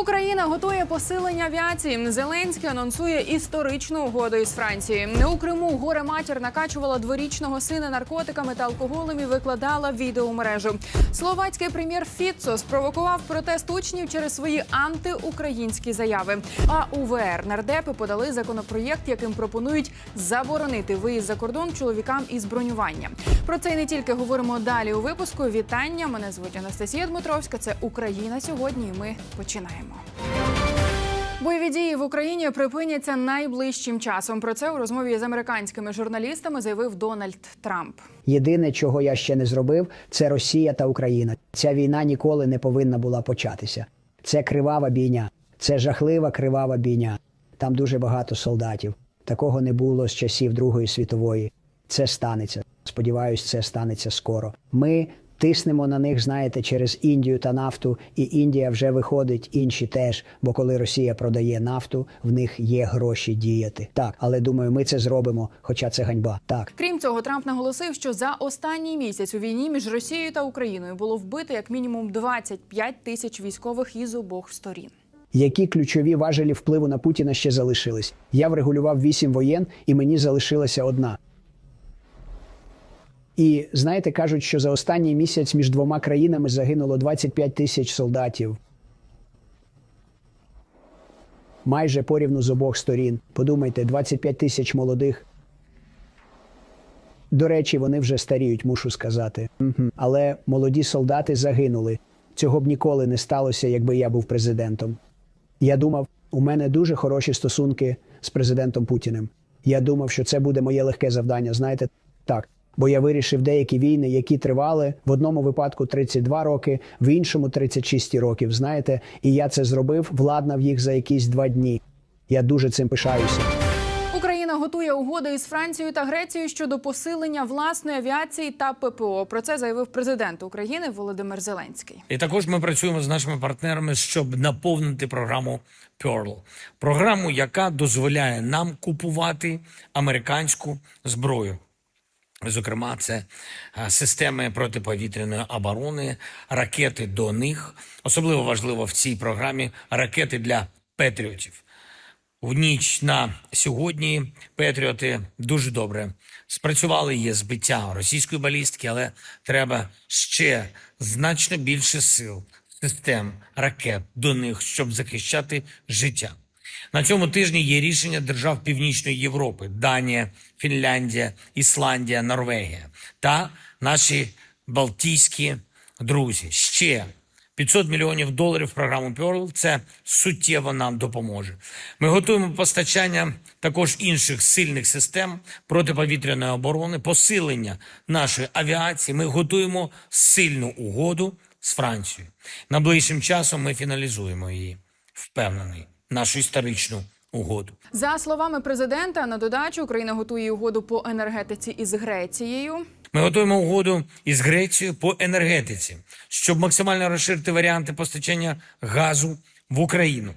Україна готує посилення авіації. Зеленський анонсує історичну угоду із Францією. У Криму горе матір накачувала дворічного сина наркотиками та алкоголем і викладала відео мережу. Словацький прем'єр Фіцо спровокував протест учнів через свої антиукраїнські заяви. А УВР нардепи подали законопроєкт, яким пропонують заборонити виїзд за кордон чоловікам із бронювання. Про це і не тільки говоримо далі у випуску. Вітання! Мене звуть Анастасія Дмитровська. Це Україна сьогодні. і Ми починаємо. Бойові дії в Україні припиняться найближчим часом. Про це у розмові з американськими журналістами заявив Дональд Трамп. Єдине, чого я ще не зробив, це Росія та Україна. Ця війна ніколи не повинна була початися. Це кривава бійня, це жахлива кривава бійня. Там дуже багато солдатів. Такого не було з часів Другої світової. Це станеться. Сподіваюсь, це станеться скоро. Ми тиснемо на них, знаєте, через Індію та нафту, і Індія вже виходить, інші теж. Бо коли Росія продає нафту, в них є гроші діяти. Так, але думаю, ми це зробимо, хоча це ганьба. Так. Крім цього, Трамп наголосив, що за останній місяць у війні між Росією та Україною було вбито як мінімум 25 тисяч військових із обох сторін. Які ключові важелі впливу на Путіна ще залишились? Я врегулював вісім воєн, і мені залишилася одна. І знаєте, кажуть, що за останній місяць між двома країнами загинуло 25 тисяч солдатів. Майже порівну з обох сторін. Подумайте, 25 тисяч молодих. До речі, вони вже старіють, мушу сказати. Але молоді солдати загинули. Цього б ніколи не сталося, якби я був президентом. Я думав, у мене дуже хороші стосунки з президентом Путіним. Я думав, що це буде моє легке завдання. Знаєте, так. Бо я вирішив деякі війни, які тривали в одному випадку 32 роки, в іншому 36 років. Знаєте, і я це зробив, владнав їх за якісь два дні. Я дуже цим пишаюся. Україна готує угоди із Францією та Грецією щодо посилення власної авіації та ППО. Про це заявив президент України Володимир Зеленський. І також ми працюємо з нашими партнерами, щоб наповнити програму Pearl. програму, яка дозволяє нам купувати американську зброю. Зокрема, це е, системи протиповітряної оборони, ракети до них. Особливо важливо в цій програмі ракети для патріотів. В ніч на сьогодні Петріоти дуже добре спрацювали. Є збиття російської балістики, але треба ще значно більше сил, систем, ракет до них, щоб захищати життя. На цьому тижні є рішення держав Північної Європи: Данія, Фінляндія, Ісландія, Норвегія та наші Балтійські друзі. Ще 500 мільйонів доларів програму Pearl – це суттєво нам допоможе. Ми готуємо постачання також інших сильних систем протиповітряної оборони, посилення нашої авіації. Ми готуємо сильну угоду з Францією. Найближчим часом ми фіналізуємо її. Впевнений, нашу історичну угоду. За словами президента, на додачу Україна готує угоду по енергетиці із Грецією. Ми готуємо угоду із Грецією по енергетиці, щоб максимально розширити варіанти постачання газу в Україну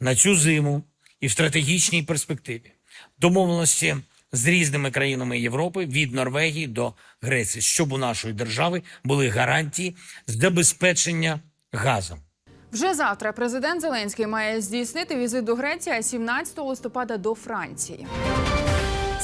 на цю зиму і в стратегічній перспективі. Домовленості з різними країнами Європи від Норвегії до Греції, щоб у нашої держави були гарантії забезпечення газом. Вже завтра президент Зеленський має здійснити візит до Греції, а 17 листопада до Франції.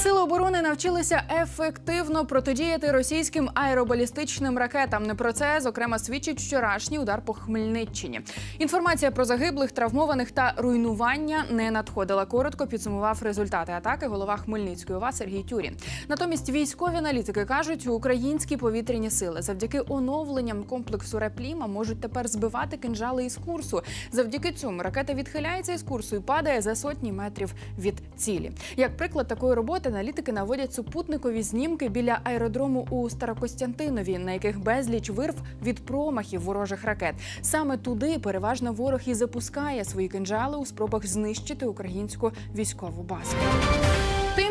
Сили оборони навчилися ефективно протидіяти російським аеробалістичним ракетам. Про це зокрема свідчить вчорашній удар по Хмельниччині. Інформація про загиблих, травмованих та руйнування не надходила. Коротко підсумував результати атаки голова Хмельницької ОВА Сергій Тюрін. Натомість військові аналітики кажуть, українські повітряні сили завдяки оновленням комплексу Репліма можуть тепер збивати кинжали із курсу. Завдяки цьому ракета відхиляється із курсу і падає за сотні метрів від цілі. Як приклад такої роботи, аналітики наводять супутникові знімки біля аеродрому у Старокостянтинові, на яких безліч вирв від промахів ворожих ракет. Саме туди переважно ворог і запускає свої кинжали у спробах знищити українську військову базу.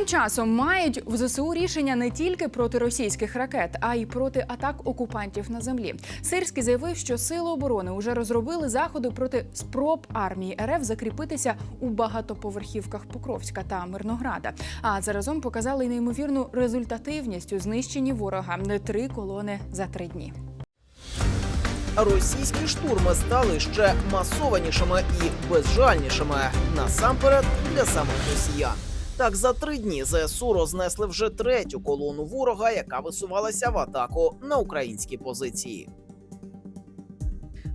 Часом мають в ЗСУ рішення не тільки проти російських ракет, а й проти атак окупантів на землі. Сирський заявив, що сили оборони вже розробили заходи проти спроб армії РФ закріпитися у багатоповерхівках Покровська та Мирнограда. А заразом показали неймовірну результативність у знищенні ворога не три колони за три дні. російські штурми стали ще масованішими і безжальнішими насамперед для самих росіян. Так, за три дні ЗСУ рознесли вже третю колону ворога, яка висувалася в атаку на українські позиції.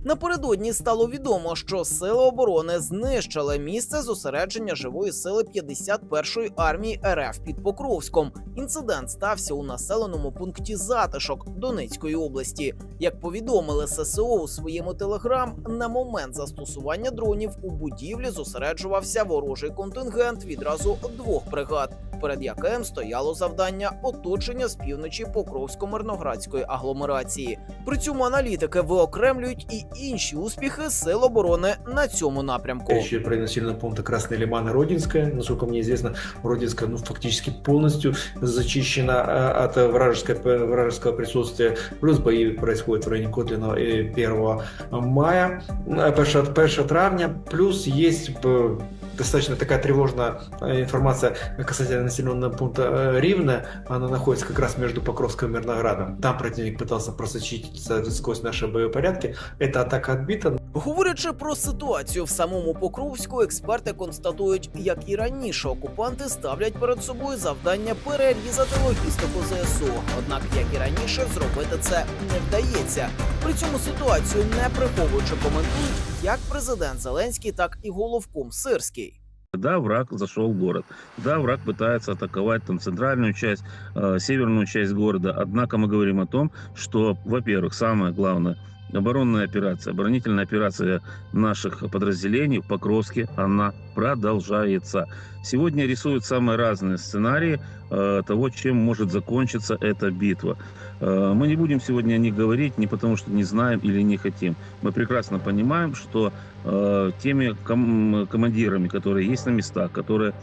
Напередодні стало відомо, що сили оборони знищили місце зосередження живої сили 51-ї армії РФ під Покровськом. Інцидент стався у населеному пункті Затишок Донецької області. Як повідомили ССО у своєму телеграм, на момент застосування дронів у будівлі зосереджувався ворожий контингент відразу двох бригад, перед яким стояло завдання оточення з півночі Покровсько-Мирноградської агломерації. При цьому аналітики виокремлюють і інші успіхи сил оборони на цьому напрямку. Речь идет про населенные пункты Красная Лиман и Родинская. Насколько мне известно, Родинская ну, фактически полностью зачищена э, от вражеской, вражеского присутствия. Плюс бои происходят в районе Котлина э, 1 мая, э, 1, 1 травня. Плюс есть э, достаточно такая тревожная э, информация касательно населенного пункта э, Ривна. Она находится как раз между Покровском и Мирноградом. Там противник пытался просочиться сквозь наши боепорядки. Эта атака отбита, Говорячи про ситуацію в самому Покровську, експерти констатують, як і раніше окупанти ставлять перед собою завдання перерізати логістику ЗСУ. Однак, як і раніше, зробити це не вдається. При цьому ситуацію не приховуючи коментують як президент Зеленський, так і головком Сирський. Да, враг зашел в город. Да, враг пытается атаковать там центральную часть, э, северную часть города. Однако мы говорим о том, что, во-первых, самое главное, оборонная операция, оборонительная операция наших подразделений в Покровске, она продолжается. Сегодня рисуют самые разные сценарии э, того, чем может закончиться эта битва. Э, мы не будем сегодня о них говорить не потому, что не знаем или не хотим. Мы прекрасно понимаем, что э, теми ком- командирами, которые есть на местах, которые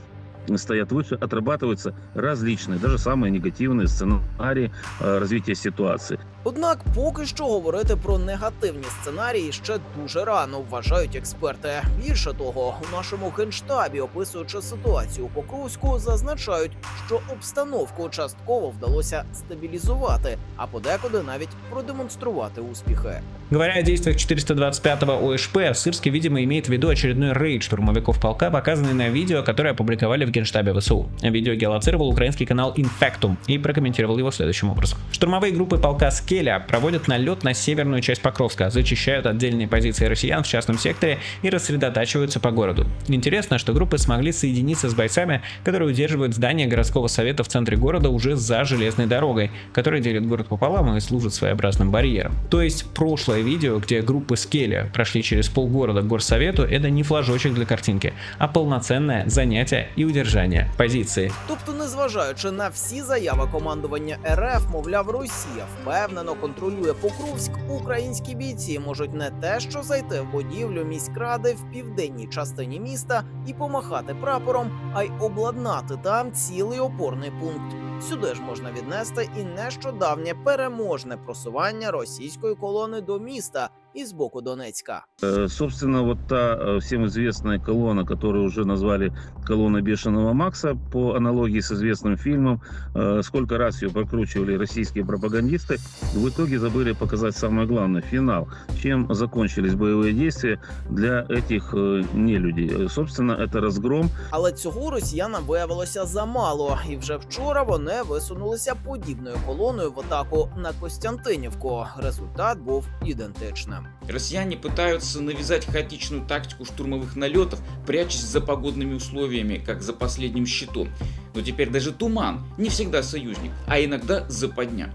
стоят выше, отрабатываются различные, даже самые негативные сценарии э, развития ситуации. Однак поки що говорити про негативні сценарії ще дуже рано, вважають експерти. Більше того, у нашому генштабі, описуючи ситуацію у Покровську, зазначають, що обстановку частково вдалося стабілізувати, а подекуди навіть продемонструвати успіхи. Говоря о действиях 425-го ОШП, Сырский, видимо, имеет в виду очередной рейд штурмовиков полка, показанный на видео, которое опубликовали в генштабе ВСУ. Видео геолоцировал украинский канал Infectum и прокомментировал его следующим образом. Штурмовые группы полка Скеля проводят налет на северную часть Покровска, зачищают отдельные позиции россиян в частном секторе и рассредотачиваются по городу. Интересно, что группы смогли соединиться с бойцами, которые удерживают здание городского совета в центре города уже за железной дорогой, которая делит город пополам и служит своеобразным барьером. То есть прошлое видео, где группы Скеля прошли через полгорода к горсовету, это не флажочек для картинки, а полноценное занятие и удержание позиции. Тобто, незважаючи на всі заяви командування РФ, мовляв, Росія впевнено контролює Покровськ, українські бійці можуть не те, що зайти в будівлю міськради в південній частині міста і помахати прапором, а й обладнати там цілий опорний пункт. Сюди ж можна віднести і нещодавнє переможне просування російської колони до міста із боку Донецька. Э, Собственно, вот та э, всем известная колонна, которую уже назвали колонна Бешеного Макса, по аналогии с известным фильмом, э, сколько раз ее прокручивали российские пропагандисты, в итоге забыли показать самое главное – финал. Чем закончились боевые действия для этих э, нелюдей? Э, Собственно, это разгром Але цього росіянам виявилося замало, і вже вчора вони висунулися подібною колоною в атаку на Костянтинівку. Результат був Ідентичним. Россияне пытаются навязать хаотичную тактику штурмовых налетов, прячась за погодными условиями, как за последним щитом. Но теперь даже туман не всегда союзник, а иногда западня.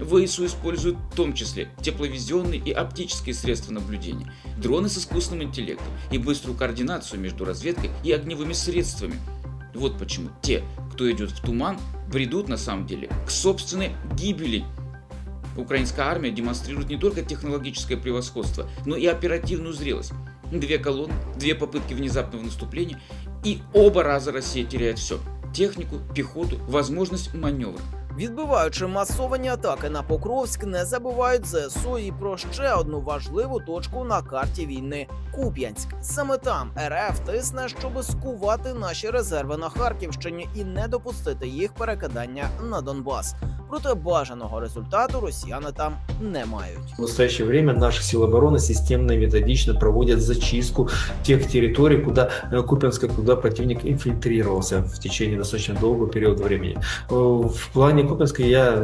ВСУ используют в том числе тепловизионные и оптические средства наблюдения, дроны с искусственным интеллектом и быструю координацию между разведкой и огневыми средствами. Вот почему те, кто идет в туман, бредут на самом деле к собственной гибели. Украинская армия демонстрирует не только технологическое превосходство, но и оперативную зрелость. Две колонны, две попытки внезапного наступления, и оба раза Россия теряет все. Технику, пехоту, возможность маневра. Відбиваючи масовані атаки на Покровськ, не забувають ЗСУ і про ще одну важливу точку на карті війни Куп'янськ. Саме там РФ тисне, щоб скувати наші резерви на Харківщині і не допустити їх перекидання на Донбас. Проте бажаного результату росіяни там не мають. В настоящее время наши силы обороны системно и методично проводят зачистку тех территорий, куда э, Купянска, куда противник инфильтрировался в течение достаточно долгого периода времени. Э, В плане Купянска я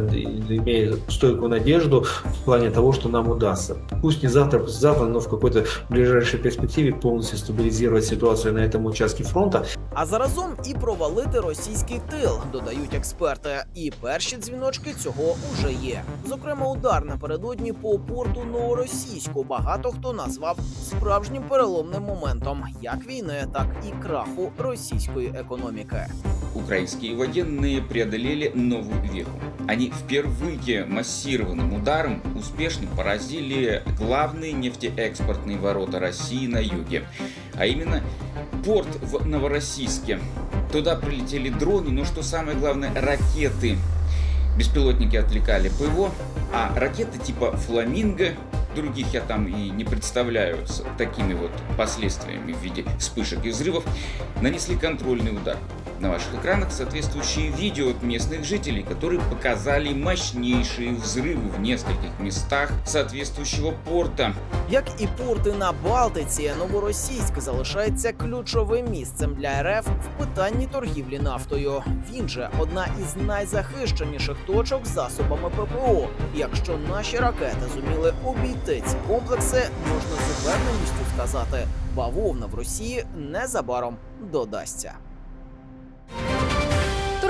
имею стойкую надежду в плане того, что нам удастся. Пусть не завтра, послезавтра, но в какой-то ближайшей перспективе полностью стабилизировать ситуацию на этом участке фронта А заразом і провалити російський тил, додають експерти. І перші дзвіночки цього уже є. Зокрема, удар напередодні по порту Новоросійську багато хто назвав справжнім переломним моментом як війни, так і краху російської економіки. Украинские военные преодолели новую веху. Они впервые массированным ударом успешно поразили главные нефтеэкспортные ворота России на юге, а именно порт в Новороссийске. Туда прилетели дроны, но что самое главное, ракеты. Беспилотники отвлекали ПВО, а ракеты типа «Фламинго», других я там и не представляю с такими вот последствиями в виде вспышек и взрывов, нанесли контрольный удар. На ваших экранах соответствующие видео от местных жителей, которые показали мощнейшие взрывы в нескольких местах соответствующего порта. Як і порти на Балтиці, Новоросійськ залишається ключовим місцем для РФ в питанні торгівлі нафтою. Він же одна із найзахищеніших точок з засобами ППО. Якщо наші ракети зуміли обійти ці комплекси, можна з упевненістю сказати, бавовна в Росії незабаром додасться.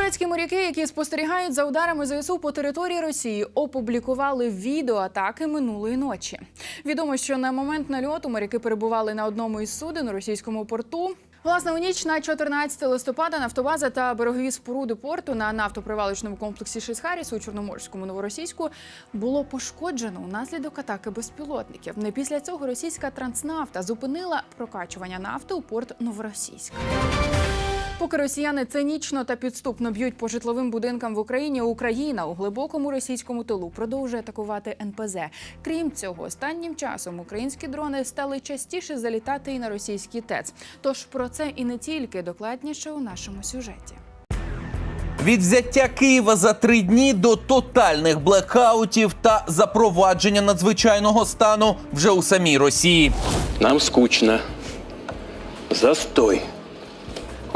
Турецькі моряки, які спостерігають за ударами ЗСУ по території Росії, опублікували відео атаки минулої ночі. Відомо, що на момент нальоту моряки перебували на одному із суден у російському порту. Власне, у ніч на 14 листопада нафтобаза та берегові споруди порту на нафтопривалочному комплексі Шисхаріс у Чорноморському новоросійську було пошкоджено унаслідок атаки безпілотників. Не після цього російська транснафта зупинила прокачування нафти у порт Новоросійськ. Поки росіяни цинічно та підступно б'ють по житловим будинкам в Україні, Україна у глибокому російському тилу продовжує атакувати НПЗ. Крім цього, останнім часом українські дрони стали частіше залітати і на російський ТЕЦ. Тож про це і не тільки докладніше у нашому сюжеті. Від взяття Києва за три дні до тотальних блекаутів та запровадження надзвичайного стану вже у самій Росії. Нам скучно. Застой.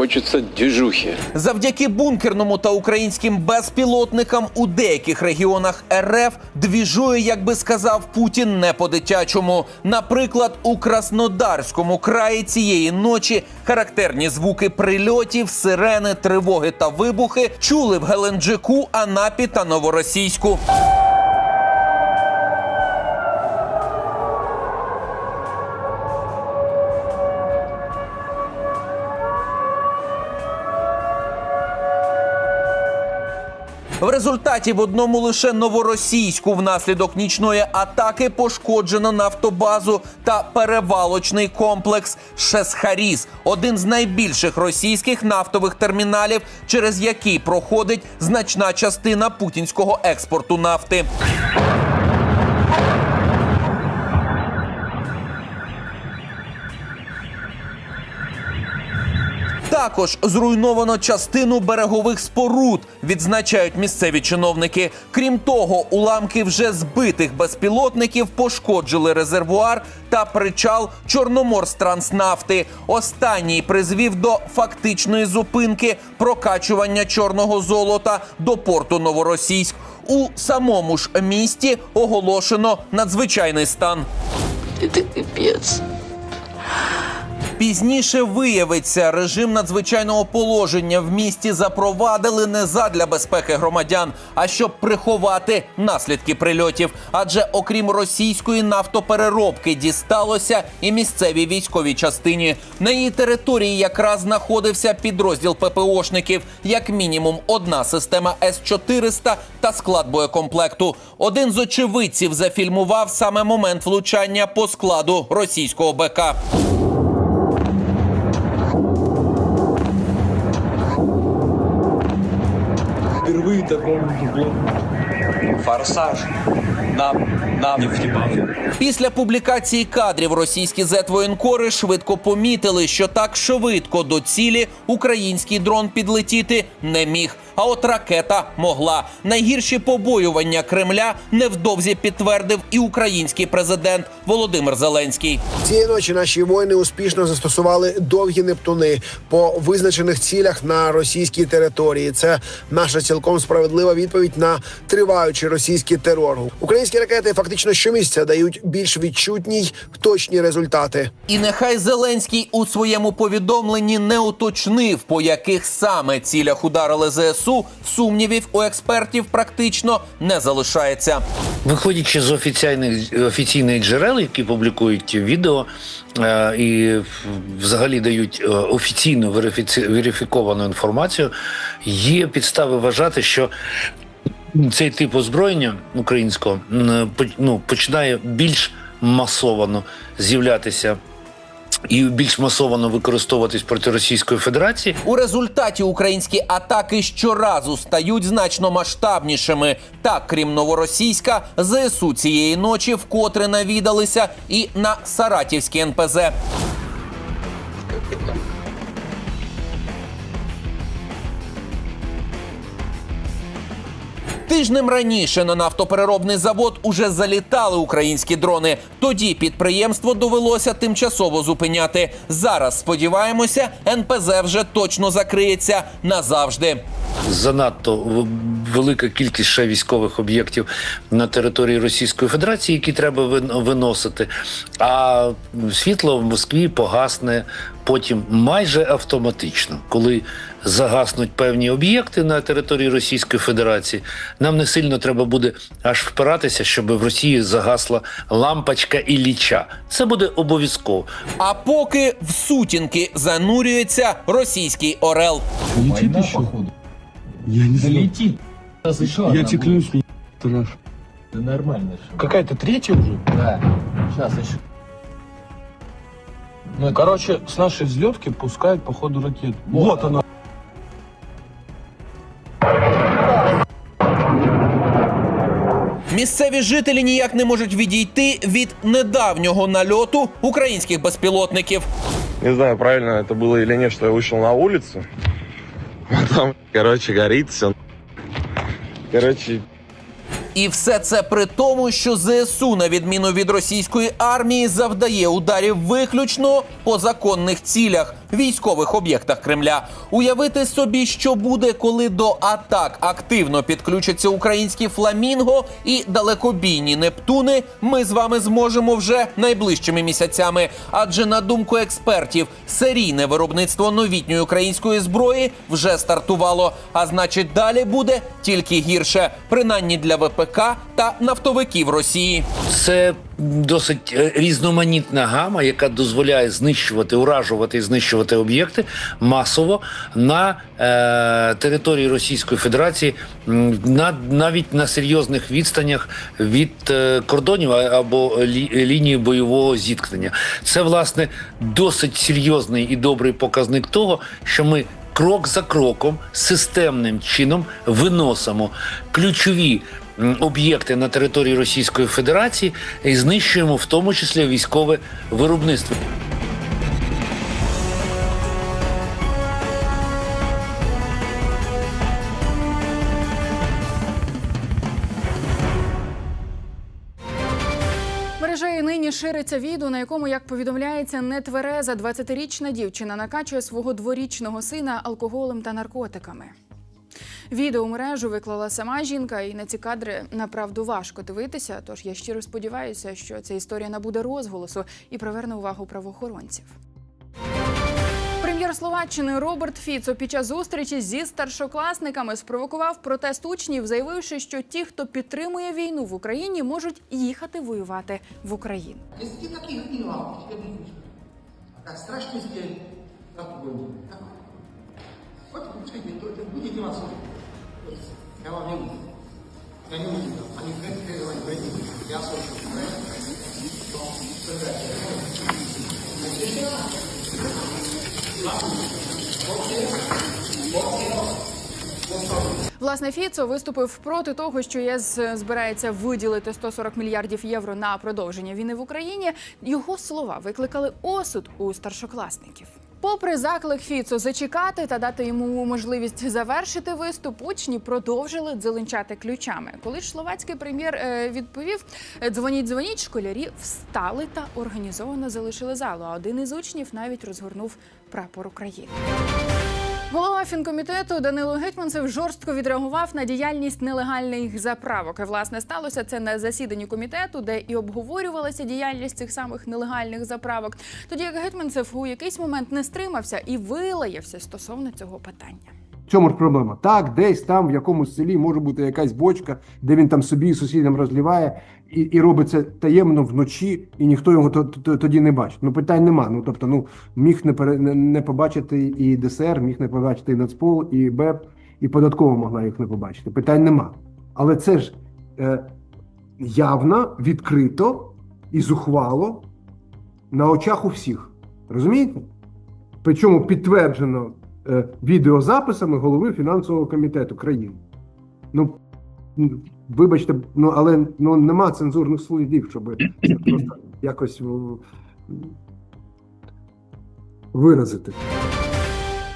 Хочется движухи. Завдяки бункерному та українським безпілотникам у деяких регіонах РФ двіжує, як би сказав Путін, не по-дитячому. Наприклад, у Краснодарському краї цієї ночі характерні звуки прильотів, сирени, тривоги та вибухи чули в Геленджику, Анапі та Новоросійську. Результаті в одному лише новоросійську внаслідок нічної атаки пошкоджено нафтобазу та перевалочний комплекс Шесхаріс, один з найбільших російських нафтових терміналів, через який проходить значна частина путінського експорту нафти. Також зруйновано частину берегових споруд, відзначають місцеві чиновники. Крім того, уламки вже збитих безпілотників пошкоджили резервуар та причал Чорноморстранснафти. Останній призвів до фактичної зупинки прокачування чорного золота до порту Новоросійськ. У самому ж місті оголошено надзвичайний стан. Это пипец. Пізніше виявиться, режим надзвичайного положення в місті запровадили не задля безпеки громадян, а щоб приховати наслідки прильотів. Адже окрім російської нафтопереробки дісталося і місцевій військовій частині. На її території якраз знаходився підрозділ ППОшників, як мінімум одна система С-400 та склад боєкомплекту. Один з очевидців зафільмував саме момент влучання по складу російського БК. Впервые Форсаж. на на нефтебафер. Після публікації кадрів російські зетвоєнкори швидко помітили, що так швидко до цілі український дрон підлетіти не міг. А от ракета могла. Найгірші побоювання Кремля невдовзі підтвердив і український президент Володимир Зеленський. Цієї ночі наші воїни успішно застосували довгі нептуни по визначених цілях на російській території. Це наша цілком справедлива відповідь на триваючий російський терор. Українські ракети фактично щомісяця дають більш відчутні й точні результати. І нехай Зеленський у своєму повідомленні не уточнив, по яких саме цілях ударили ЗСУ, сумнівів у експертів практично не залишається. Виходячи з офіційних офіційних джерел, які публікують відео е, і взагалі дають е, офіційну верифіці- верифіковану інформацію, є підстави вважати, що цей тип озброєння українського по- ну, починає більш масовано з'являтися. І більш масовано використовуватись проти Російської Федерації, У результаті українські атаки щоразу стають значно масштабнішими. Так, крім новоросійська, ЗСУ цієї ночі вкотре навідалися і на Саратівській НПЗ. Тижнем раніше на нафтопереробний завод уже залітали українські дрони. Тоді підприємство довелося тимчасово зупиняти. Зараз сподіваємося, НПЗ вже точно закриється назавжди. занадто велика кількість ще військових об'єктів на території Російської Федерації, які треба виносити. А світло в Москві погасне потім майже автоматично, коли загаснуть певні об'єкти на території Російської Федерації. Нам не сильно треба буде аж впиратися, щоб в Росії загасла лампочка і ліча. Це буде обов'язково. А поки в сутінки занурюється російський орел. Летит еще? Я не знаю. Летит. Я тебе клянусь, не наш. Да нормально. Какая-то третья уже? Да. Сейчас еще. Ну, короче, с нашей взлетки пускают по ходу ракет. Вот она. Місцеві жителі ніяк не можуть відійти від недавнього нальоту українських безпілотників. Не знаю, правильно это было или нет, что я вышел на улицу. А там, короче, горит все. Короче, І все це при тому, що ЗСУ, на відміну від російської армії, завдає ударів виключно по законних цілях, військових об'єктах Кремля. Уявити собі, що буде, коли до атак активно підключаться українські фламінго і далекобійні Нептуни. Ми з вами зможемо вже найближчими місяцями. Адже на думку експертів, серійне виробництво новітньої української зброї вже стартувало. А значить, далі буде тільки гірше, принаймні для ВПК та нафтовиків Росії. Це досить е, різноманітна гама, яка дозволяє знищувати, уражувати і знищувати об'єкти масово на е, території Російської Федерації, на, навіть на серйозних відстанях від е, кордонів або лі, лінії бойового зіткнення. Це власне досить серйозний і добрий показник того, що ми. Крок за кроком системним чином виносимо ключові об'єкти на території Російської Федерації і знищуємо в тому числі військове виробництво. Мережею нині шириться відео, на якому, як повідомляється, нетвереза 20-річна дівчина накачує свого дворічного сина алкоголем та наркотиками. Відео мережу виклала сама жінка, і на ці кадри направду важко дивитися. Тож я щиро сподіваюся, що ця історія набуде розголосу і приверне увагу правоохоронців. Прем'єр Словаччини Роберт Фіцо під час зустрічі зі старшокласниками спровокував протест учнів, заявивши, що ті, хто підтримує війну в Україні, можуть їхати воювати в Україну. Вас вот, Я вам не буду. Я не буду. Они переживать вредны. Я слушаю. Власне, Фіцо виступив проти того, що ЄС збирається виділити 140 мільярдів євро на продовження війни в Україні. Його слова викликали осуд у старшокласників. Попри заклик Фіцо зачекати та дати йому можливість завершити виступ, учні продовжили дзеленчати ключами. Коли ж словацький прем'єр е, відповів дзвоніть, дзвоніть, школярі встали та організовано залишили залу. А один із учнів навіть розгорнув прапор України. Голова фінкомітету Данило Гетьманцев жорстко відреагував на діяльність нелегальних заправок. Власне, сталося це на засіданні комітету, де і обговорювалася діяльність цих самих нелегальних заправок. Тоді як Гетьманцев у якийсь момент не стримався і вилаявся стосовно цього питання. В цьому ж проблема. Так, десь там, в якомусь селі може бути якась бочка, де він там собі сусідам розливає, і, і робить це таємно вночі, і ніхто його то- то- тоді не бачить. Ну питань нема. Ну тобто, ну міг не пере, не, побачити і ДСР, міг не побачити і Нацпол, і БЕП, і податкова могла їх не побачити. Питань нема. Але це ж е, явно, відкрито і зухвало на очах у всіх. Розумієте? Причому підтверджено е, відеозаписами голови фінансового комітету країни. Ну, вибачте, ну але ну, нема цензурних слідів, щоб це просто якось виразити.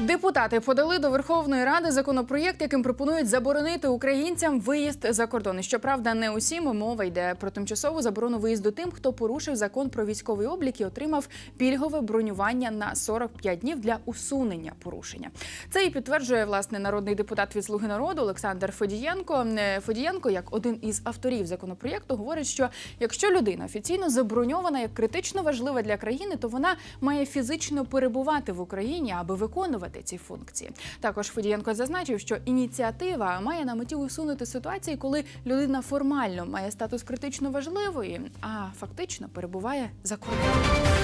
Депутати подали до Верховної Ради законопроєкт, яким пропонують заборонити українцям виїзд за кордон. Щоправда, не усім мова йде про тимчасову заборону виїзду тим, хто порушив закон про військовий облік і отримав пільгове бронювання на 45 днів для усунення порушення. Це і підтверджує власне народний депутат від Слуги народу Олександр Федієнко. Е, Федієнко, як один із авторів законопроєкту, говорить, що якщо людина офіційно заброньована як критично важлива для країни, то вона має фізично перебувати в Україні, аби виконувати ці функції. Також Федієнко зазначив, що ініціатива має на меті усунути ситуації, коли людина формально має статус критично важливої, а фактично перебуває за кордоном.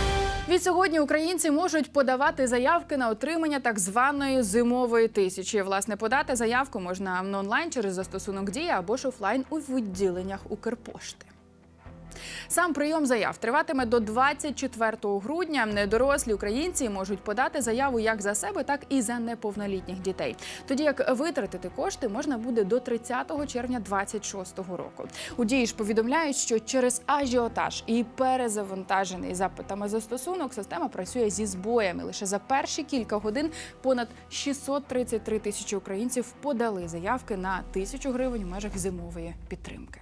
Від сьогодні українці можуть подавати заявки на отримання так званої зимової тисячі. Власне, подати заявку можна онлайн через застосунок дія або ж офлайн у відділеннях Укрпошти. Сам прийом заяв триватиме до 24 грудня. Дорослі українці можуть подати заяву як за себе, так і за неповнолітніх дітей. Тоді як витратити кошти можна буде до 30 червня 2026 року. У дії ж повідомляють, що через ажіотаж і перезавантажений запитами застосунок система працює зі збоями. Лише за перші кілька годин понад 633 тисячі українців подали заявки на тисячу гривень у межах зимової підтримки.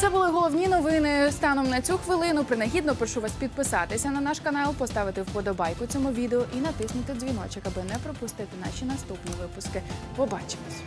Це були головні новини станом на цю хвилину. Принагідно прошу вас підписатися на наш канал, поставити вподобайку цьому відео і натиснути дзвіночок, аби не пропустити наші наступні випуски. Побачимось.